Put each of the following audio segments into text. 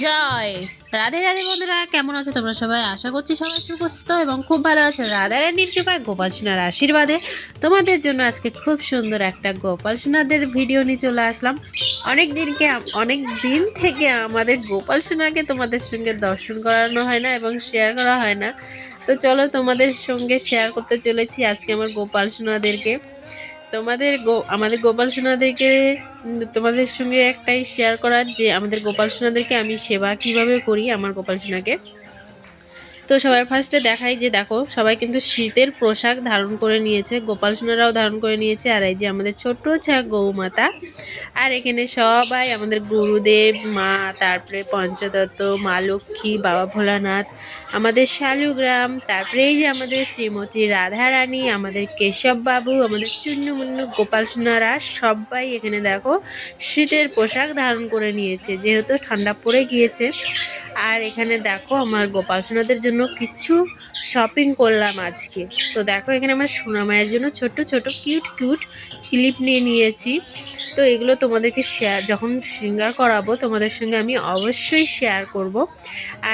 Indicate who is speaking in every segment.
Speaker 1: জয়। রাধে রাধে বন্ধুরা, কেমন আছো তোমরা সবাই? আশা করছি সবাই সুস্থ এবং খুব ভালো আছো। রাধা রানীর কৃপায় গোপাল সোনার আশীর্বাদে তোমাদের জন্য আজকে খুব সুন্দর একটা গোপাল সোনাদের ভিডিও নিয়ে চলে আসলাম। অনেক দিনকে অনেক দিন থেকে আমাদের গোপাল সোনাকে তোমাদের সঙ্গে দর্শন করানো হয় না এবং শেয়ার করা হয় না। তো চলো তোমাদের সঙ্গে শেয়ার করতে চলেছি আজকে আমার গোপাল সোনাদেরকে। তোমাদের গো, আমাদের গোপাল সোনাদেরকে তোমাদের সঙ্গে একটাই শেয়ার করার যে আমাদের গোপাল সোনাদেরকে আমি সেবা কীভাবে করি আমার গোপাল সোনাকে? তো সবার ফার্স্টে দেখাই যে দেখো, সবাই কিন্তু শীতের পোশাক ধারণ করে নিয়েছে, গোপাল সোনারাও ধারণ করে নিয়েছে, আর এই যে আমাদের ছোট্ট ছা গৌমাতা, আর এখানে সবাই আমাদের গুরুদেব, মা, তারপরে পঞ্চদত্ত, মা লক্ষ্মী, বাবা ভোলানাথ, আমাদের শালুগ্রাম, তারপরে এই যে আমাদের শ্রীমতী রাধারানী, আমাদের কেশব বাবু আমাদের চুন্নমুন্নু, গোপাল সোনারা, সবাই এখানে দেখো শীতের পোশাক ধারণ করে নিয়েছে, যেহেতু ঠান্ডা পড়ে গিয়েছে। আর এখানে দেখো আমার গোপাল সোনাদের জন্য কিছু শপিং করলাম আজকে। তো দেখো এখানে আমার সোনামায়ের জন্য ছোট্ট ছোট কিউট কিউট ক্লিপ নিয়ে নিয়েছি। তো এগুলো তোমাদেরকে শেয়ার যখন সিঙ্গার করাবো, তোমাদের সঙ্গে আমি অবশ্যই শেয়ার করব।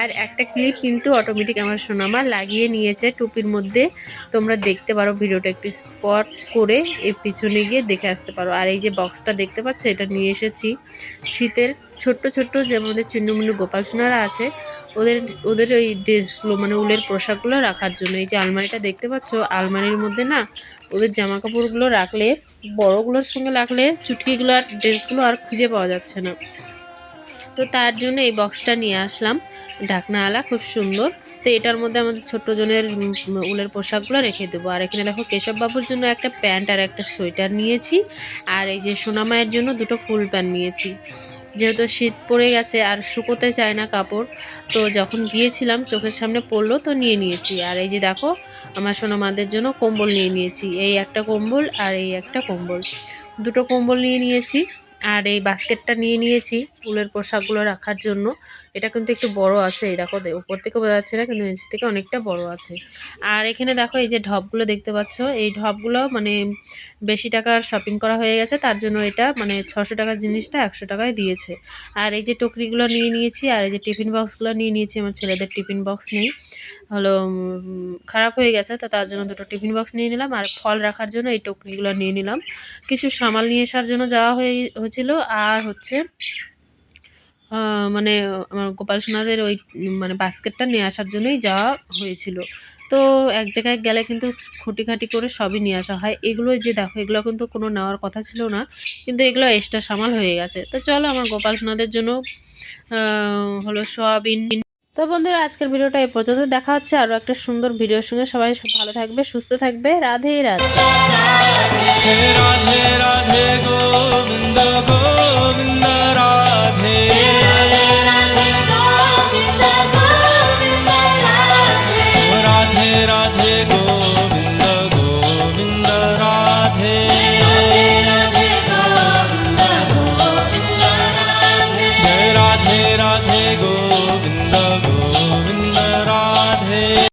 Speaker 1: আর একটা ক্লিপ কিন্তু অটোমেটিক আমার সোনামা লাগিয়ে নিয়েছে টুপির মধ্যে। তোমরা দেখতে পারো ভিডিওটা একটু স্পট করে এর পিছনে গিয়ে দেখে আসতে পারো। আর এই যে বক্সটা দেখতে পাচ্ছ, এটা নিয়ে এসেছি শীতের ছোট্ট ছোট্ট যে আমাদের চিন্নমুন্নু গোপাল সোনারা আছে, ওদের ওদের ওই ড্রেসগুলো মানে উলের পোশাকগুলো রাখার জন্য। এই যে আলমারিটা দেখতে পাচ্ছ, আলমারির মধ্যে না ওদের জামা কাপড়গুলো রাখলে বড়গুলোর সঙ্গে লাগলে চুটকিগুলো আর ড্রেসগুলো আর খুঁজে পাওয়া যাচ্ছে না। তো তার জন্য এই বক্সটা নিয়ে আসলাম। ঢাকনাওয়ালা খুব সুন্দর। তো এটার মধ্যে আমাদের ছোট্ট জনের উলের পোশাকগুলো রেখে দেবো। আর এখানে দেখো কেশব বাবুর জন্য একটা প্যান্ট আর একটা সোয়েটার নিয়েছি। আর এই যে সোনামায়ের জন্য দুটো ফুল প্যান্ট নিয়েছি। যেহেতু শীত পড়ে গেছে আর শুকোতে চায় না কাপড়, তো যখন গিয়েছিলাম, চোখের সামনে পড়ল, তো নিয়ে নিয়েছি। আর এই যে দেখো, আমার সোনামাদের জন্য কম্বল নিয়ে নিয়েছি। এই একটা কম্বল আর এই একটা কম্বল। দুটো কম্বল নিয়ে নিয়েছি। আর এই বাস্কেটটা নিয়ে নিয়েছি ফুলের পোশাকগুলো রাখার জন্য। এটা কিন্তু একটু বড় আছে, এই দেখো উপর থেকে বোঝা যাচ্ছে না, কিন্তু নিচ থেকে অনেকটা বড় আছে। আর এখানে দেখো এই যে ঢপগুলো দেখতে পাচ্ছ, এই ঢপগুলো মানে বেশি টাকার শপিং করা হয়ে গেছে, তার জন্য এটা মানে ছশো টাকার জিনিসটা একশো টাকায় দিয়েছে। আর এই যে টকরিগুলো নিয়ে নিয়েছি, আর এই যে টিফিন বক্সগুলো নিয়ে নিয়েছি, আমার ছেলেদের টিফিন বক্স নেই। হলো খারাপ হয়ে গেছে, তো তার জন্য দুটো টিফিন বক্স নিয়ে নিলাম আর ফল রাখার জন্য এই টকরিগুলো নিয়ে নিলাম। কিছু সামাল নিয়ে আসার জন্য যাওয়া হয়ে, হয়েছিল আর হচ্ছে মানে আমার গোপাল সোনাদের ওই মানে বাস্কেটটা নিয়ে আসার জন্যই যাওয়া হয়েছিল। তো এক জায়গায় গেলে কিন্তু খুঁটিখাটি করে সবই নিয়ে আসা হয়। এগুলো যে দেখো, এগুলো কিন্তু কোনো নেওয়ার কথা ছিল না, কিন্তু এগুলো এক্সট্রা সামাল হয়ে গেছে। তো চলো আমার গোপাল সোনাদের জন্য হলো সোয়াবিন তো বন্ধুরা আজকের ভিডিওটা এই পর্যন্ত দেখা হচ্ছে আরও একটা সুন্দর ভিডিওর সঙ্গে সবাই ভালো থাকবে সুস্থ থাকবে রাধে রাধে
Speaker 2: রাধে রাধে